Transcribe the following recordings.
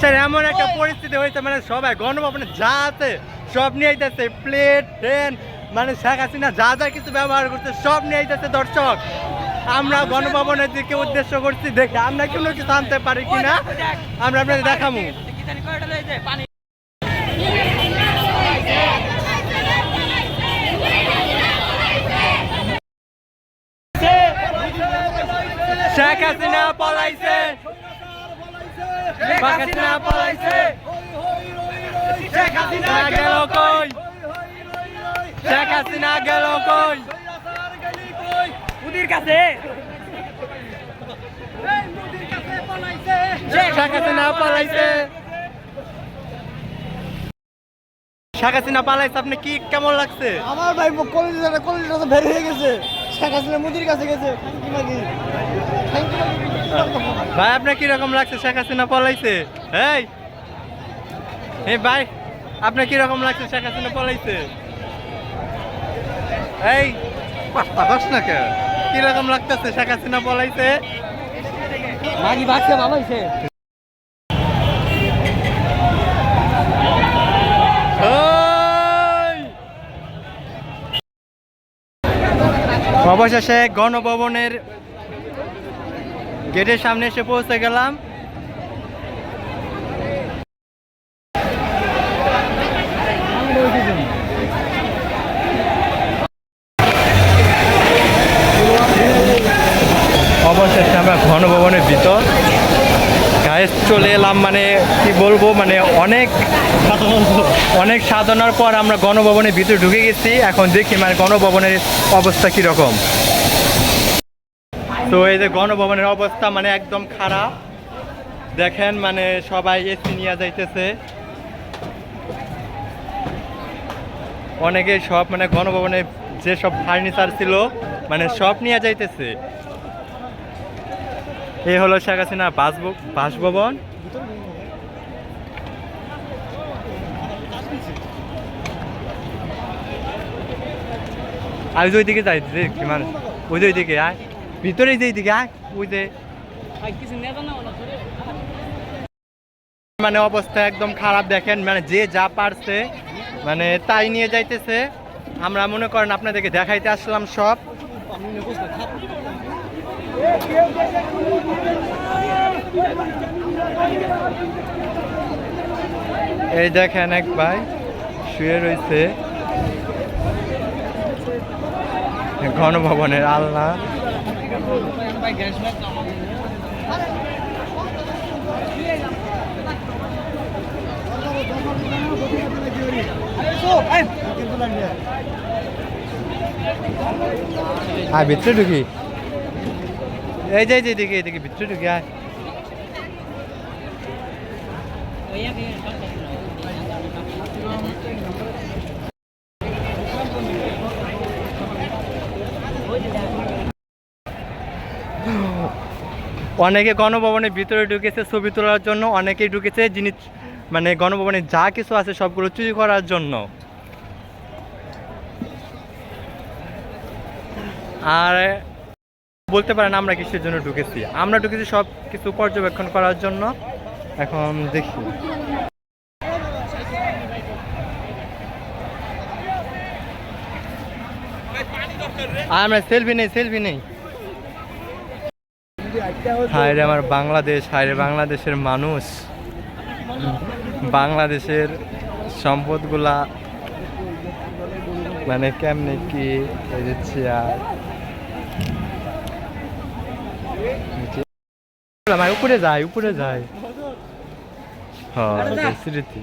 Sir এমন একটা পরিস্থিতি হয়েছে মানে সবাই গণভবনে যা আছে সব নিয়ে যাচ্ছে প্লেট ট্রেন মানে শেখ হাসিনা যা যা কিছু ব্যবহার করছে সব নিয়ে যাচ্ছে দর্শক। আমরা গণভবনের দিকে উদ্দেশ্য করছি দেখে আমরা কোনো কিছু আনতে পারি কিনা। আমরা আপনাদের দেখাবো শেখ হাসিনা পলাইছে। শেখ হাসিনা পলাইছে। শেখ হাসিনা গেল কই? শেখ হাসিনা গেল কই? উদির কাছে। শেখ হাসিনা পালাইছে। শেখ হাসিনা পালাইছে আপনি কি কেমন লাগছে? আমার ভাই কলিজাটা কলিজাটা তো বের হয়ে গেছে। শেখ হাসিনা মোদির কাছে গেছে। থ্যাংক ইউ থ্যাংক ইউ ভাই আপনার কি রকম লাগছে? শেখ হাসিনা পলাইছে? এই! ভাই আপনার কি রকম লাগছে? শেখ হাসিনা পলাইছে? এই! পাতাস না কে? কি রকম লাগতেছে? শেখ হাসিনা পলাইছে? মাগি হয়েছে অবশেষে গণভবনের গেটের সামনে এসে পৌঁছে গেলাম। অবশেষে আমরা গণভবনের ভিতর। গায়ে চলে এলাম মানে কি বলব মানে অনেক অনেক সাধনার পর আমরা গণভবনের ভিতরে ঢুকে গেছি। এখন দেখি মানে গণভবনের অবস্থা কীরকম। তো এই যে গণভবনের অবস্থা মানে একদম খারাপ। দেখেন মানে সবাই এসি নিয়ে যাইতেছে। অনেকে সব মানে গণভবনে যে সব ফার্নিচার ছিল মানে সব নিয়ে যাইতেছে। এই হলো শেখ হাসিনা বাসভ- বাসভবন। আর ওই দিকে যাই দেখি মানে ওই ওইদিকে, আয়। ভিতরে যে দিকে ওই যে। মানে অবস্থা একদম খারাপ, দেখেন মানে যে যা পারছে মানে তাই নিয়ে যাইতেছে। আমরা মনে করেন আপনাদেরকে দেখাইতে আসলাম সব। এই দেখেন এক ভাই শুয়ে রয়েছে। গণভবনের আলনা। আয় ভিতরে ঢুকি। এই যে এই যে এদিকে এদিকে ভিতরে ঢুকি আয়। অনেকে গণভবনের ভিতরে ঢুকেছে, ছবি তোলার জন্য অনেকেই ঢুকেছে জিনিস মানে গণভবনে যা কিছু আছে সবগুলো চুরি করার জন্য। আর বলতে পারেন আমরা কিসের জন্য ঢুকেছি। আমরা ঢুকেছি সব কিছু পর্যবেক্ষণ করার জন্য। এখন দেখি। আমরা সেলফি নেই সেলফি নেই। হায় রে আমার বাংলাদেশ, হায় রে বাংলাদেশের মানুষ। বাংলাদেশের সম্পদগুলা মানে কেমনে কি এই যে চেয়ার। আমার উপরে যায় উপরে যায়। হ্যাঁ স্মৃতি।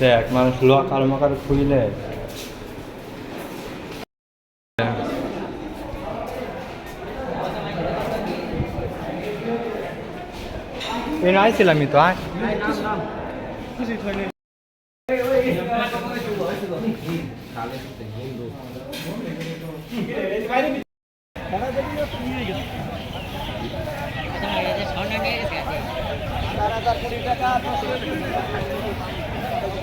দেখ মানুষ লোক কালো মাকার খুইলে এই আইছিলাম আমি তো আয়।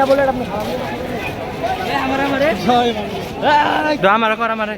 আপনি না। বলে। আপনি আমার। আমার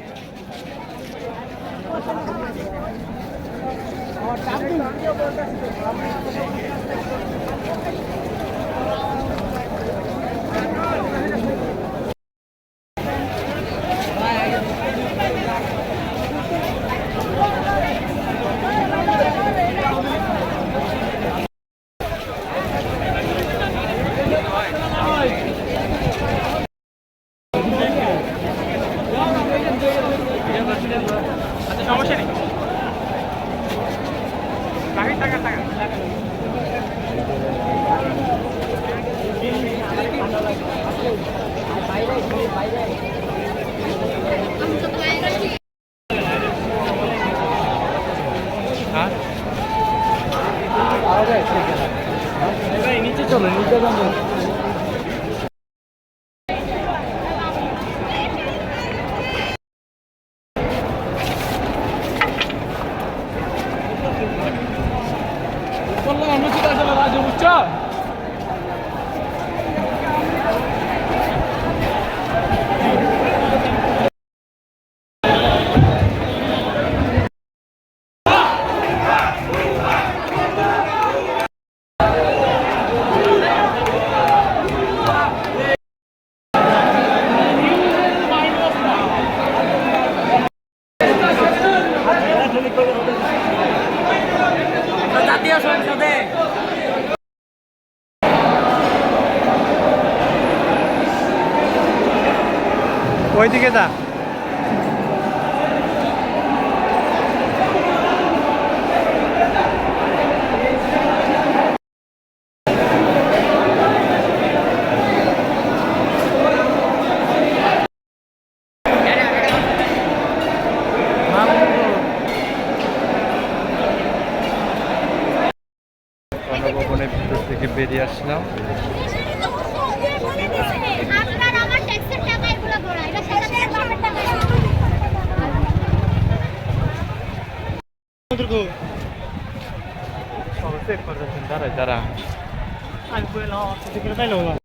ওইদিকে যা। গণভবনের ভিতর থেকে বেরিয়ে আসলাম। 세 걸어준 따라 따라. 아이 뭐야 나 어떻게 그래 달려오나.